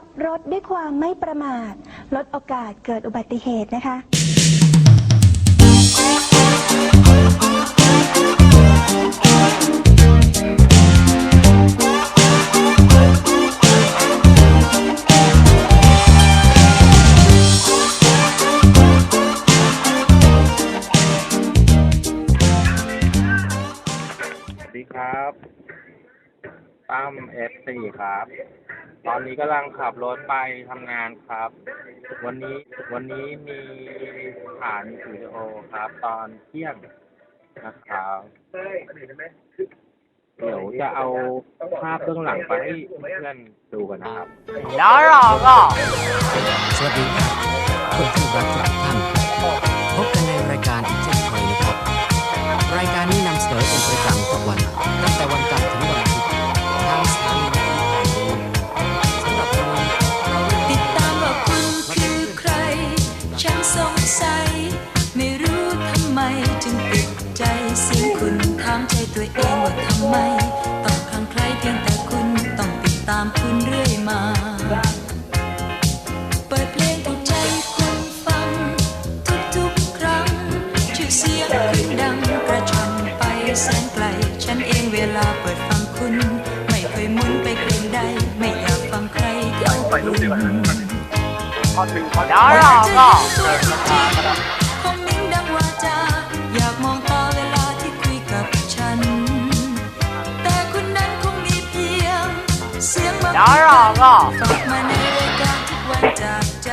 บรถด้วยความไม่ประมาท ลดโอกาสเกิดอุบัติเหตุนะคะ สวัสดีครับตั้มเอฟซีครับ ตอนนี้กำลังขับรถไปทำงานครับ วันนี้วันนี้มีฐานสตูดิโอครับ ตอนเที่ยงนะครับเดี๋ยวจะเอาภาพเบื้องหลังไปให้เพื่อนดูกันนะครับ แล้วรอก็สวัสดีครับเพื่อนที่รักทุกท่าน ตัวเองว่าทำไม ต้องคลั่งใครเพียงแต่คุณต้องติดตามคุณเรื่อยมา เปิดเพลงถูกใจคุณฟัง ทุกทุกครั้ง ชื่อเสียงคุณดังกระชอนไปแสนไกล ฉันเองเวลาเปิดฟังคุณ ไม่เคยมุนไปเกรงใดไม่อยากฟังใครเท่าคุณ พอถึงพอดาราก็กิ รองอกมากำลันจกใ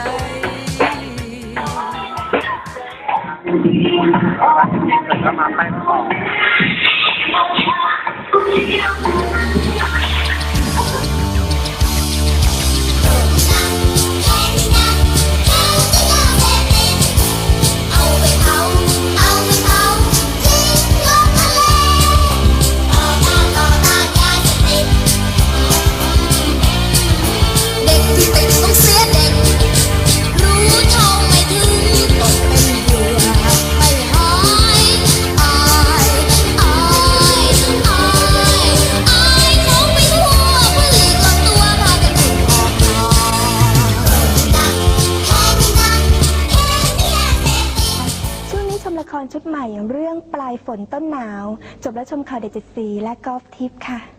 จะมาไปต่อ รชุดใหม่เรื่องปลายฝนต้นหนาว จบแล้วชมข่าวเด็ดเจ็ดสีและกอล์ฟทิปค่ะ